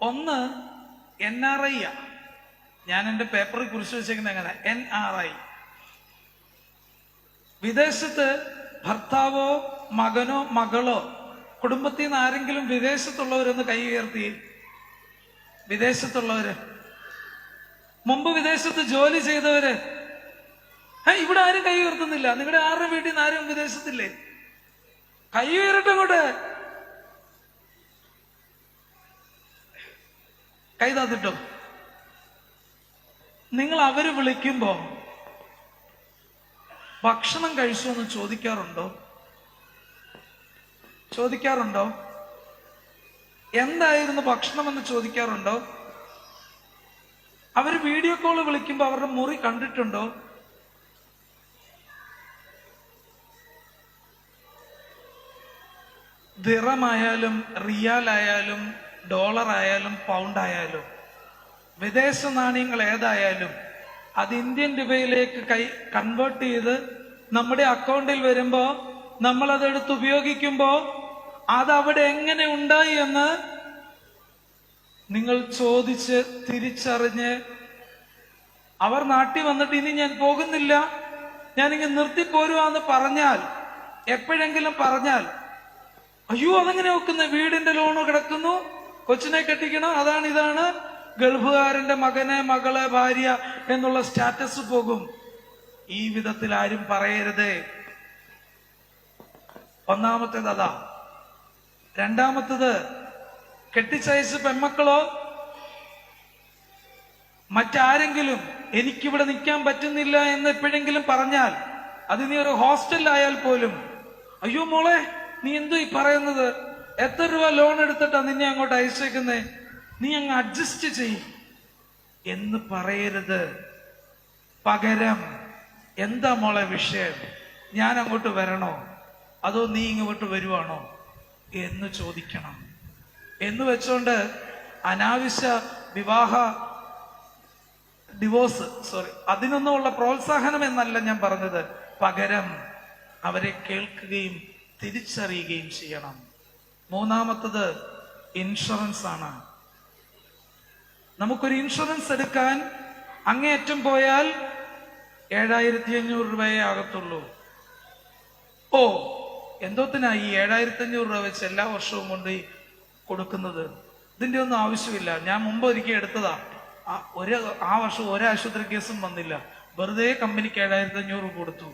ഒന്ന് N R I ആ. ഞാൻ എന്റെ പേപ്പറിൽ കുറിച്ച് വെച്ചേക്കുന്നത് എങ്ങനെ? എൻ ആർ ഐ വിദേശത്ത് ഭർത്താവോ മകനോ മകളോ കുടുംബത്തിൽ നിന്ന് ആരെങ്കിലും വിദേശത്തുള്ളവരൊന്ന് കൈ ഉയർത്തി. വിദേശത്തുള്ളവര്. മുമ്പ് വിദേശത്ത് ജോലി ചെയ്തവര്. ഇവിടെ ആരും കൈ ഉയർത്തുന്നില്ല. നിങ്ങളുടെ ആരുടെ വീട്ടിൽ നിന്ന് ആരും വിദേശത്തില്ലേ? കൈ ഉയരട്ടെ അങ്ങോട്ട്. കൈ താത്തിട്ടോ നിങ്ങൾ അവർ വിളിക്കുമ്പോ ഭക്ഷണം കഴിച്ചു എന്ന് ചോദിക്കാറുണ്ടോ? ചോദിക്കാറുണ്ടോ? എന്തായിരുന്നു ഭക്ഷണം എന്ന് ചോദിക്കാറുണ്ടോ? അവർ വീഡിയോ കോൾ വിളിക്കുമ്പോ അവരുടെ മുറി കണ്ടിട്ടുണ്ടോ? ദിറമായാലും റിയാലായാലും ഡോളർ ആയാലും പൗണ്ട് ആയാലും വിദേശ നാണയങ്ങൾ ഏതായാലും അത് ഇന്ത്യൻ രൂപയിലേക്ക് കൈ കൺവേർട്ട് ചെയ്ത് നമ്മുടെ അക്കൗണ്ടിൽ വരുമ്പോ നമ്മൾ അതെടുത്ത് ഉപയോഗിക്കുമ്പോ അത് അവിടെ എങ്ങനെ ഉണ്ടായി എന്ന് നിങ്ങൾ ചോദിച്ച് തിരിച്ചറിഞ്ഞ് അവർ നാട്ടിൽ വന്നിട്ട് ഇനി ഞാൻ പോകുന്നില്ല ഞാനിങ്ങ് നിർത്തിപ്പോരുവാന്ന് പറഞ്ഞാൽ എപ്പോഴെങ്കിലും പറഞ്ഞാൽ അയ്യോ അതെങ്ങനെ വെക്കുന്ന വീടിന്റെ ലോണ് കൊച്ചിനെ കെട്ടിക്കണം. അതാണ് ഇതാണ് ഗൾഫുകാരന്റെ മകനെ മകളെ ഭാര്യ എന്നുള്ള സ്റ്റാറ്റസ് പോകും. ഈ വിധത്തിൽ ആരും പറയരുത്. ഒന്നാമത്തേത് അതാ. രണ്ടാമത്തത് കെട്ടിച്ചയച്ച് പെമ്മക്കളോ മറ്റാരെങ്കിലും എനിക്കിവിടെ നിൽക്കാൻ പറ്റുന്നില്ല എന്ന് എപ്പോഴെങ്കിലും പറഞ്ഞാൽ അത് നീ ഒരു ഹോസ്റ്റലിലായാൽ പോലും അയ്യോ മോളെ നീ എന്തോ ഈ പറയുന്നത്? എത്ര രൂപ ലോൺ എടുത്തിട്ടാ നിന്നെ അങ്ങോട്ട് അയച്ചേക്കുന്നേ? നീ അങ്ങ് അഡ്ജസ്റ്റ് ചെയ് എന്ന് പറയരുത്. പകരം എന്താ മോളെ വിഷയം? ഞാൻ അങ്ങോട്ട് വരണോ? അതോ നീ ഇങ്ങോട്ട് വരുവാണോ? എന്ന് ചോദിക്കണം. എന്ന് വെച്ചോണ്ട് അനാവശ്യ വിവാഹ ഡിവോഴ്സ് സോറി അതിനൊന്നുമുള്ള പ്രോത്സാഹനം എന്നല്ല ഞാൻ പറഞ്ഞത്. പകരം അവരെ കേൾക്കുകയും തിരിച്ചറിയുകയും ചെയ്യണം. മൂന്നാമത്തത് ഇൻഷുറൻസ് ആണ്. നമുക്കൊരു ഇൻഷുറൻസ് എടുക്കാൻ അങ്ങേയറ്റം പോയാൽ ഏഴായിരത്തി അഞ്ഞൂറ് രൂപയെ ആകത്തുള്ളൂ. ഓ എന്തോത്തിനാ ഈ ഏഴായിരത്തി അഞ്ഞൂറ് രൂപ വെച്ച് എല്ലാ വർഷവും കൊണ്ട് കൊടുക്കുന്നത്? ഇതിന്റെ ഒന്നും ആവശ്യമില്ല. ഞാൻ മുമ്പ് ഒരിക്കൽ എടുത്തതാ. ഒരു ആ വർഷം ഒരു ആശുപത്രി കേസും വന്നില്ല. വെറുതെ കമ്പനിക്ക് ഏഴായിരത്തി അഞ്ഞൂറ് കൊടുത്തു.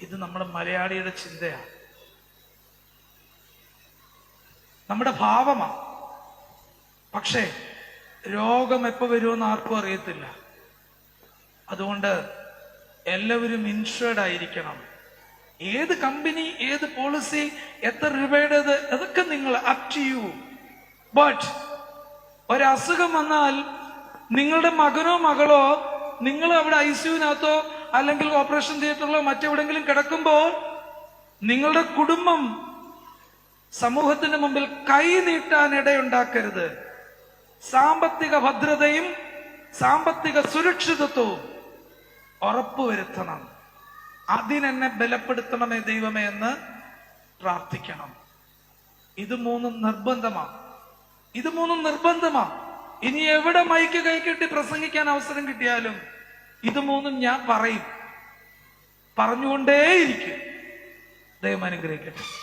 ഇത് നമ്മുടെ മലയാളിയുടെ ചിന്തയാണ് നമ്മുടെ ഭാവമാണ് പക്ഷേ രോഗം എപ്പോ വരുമെന്ന് ആർക്കും അറിയത്തില്ല. അതുകൊണ്ട് എല്ലാവരും ഇൻഷുർഡ് ആയിരിക്കണം. ഏത് കമ്പനി ഏത് പോളിസി എത്ര രൂപയുടേത് അതൊക്കെ നിങ്ങൾ അപ് ടു യു ബട്ട് ഒരസുഖം വന്നാൽ നിങ്ങളുടെ മകനോ മകളോ നിങ്ങൾ അവിടെ ഐ സിയുനകത്തോ അല്ലെങ്കിൽ ഓപ്പറേഷൻ തിയേറ്ററിലോ മറ്റെവിടെങ്കിലും കിടക്കുമ്പോൾ നിങ്ങളുടെ കുടുംബം സമൂഹത്തിന് മുമ്പിൽ കൈ നീട്ടാൻ ഇടയുണ്ടാക്കരുത്. സാമ്പത്തിക ഭദ്രതയും സാമ്പത്തിക സുരക്ഷിതത്വവും ഉറപ്പുവരുത്തണം അതിനെന്നെ ബലപ്പെടുത്തണമേ ദൈവമേ എന്ന് പ്രാർത്ഥിക്കണം. ഇത് മൂന്നും നിർബന്ധമാണ് ഇത് മൂന്നും നിർബന്ധമാണ് ഇനി എവിടെ മൈക്ക് കൈക്കെട്ടി പ്രസംഗിക്കാൻ അവസരം കിട്ടിയാലും ഇത് മൂന്നും ഞാൻ പറയും. പറഞ്ഞുകൊണ്ടേയിരിക്കും. ദൈവം അനുഗ്രഹിക്കട്ടെ.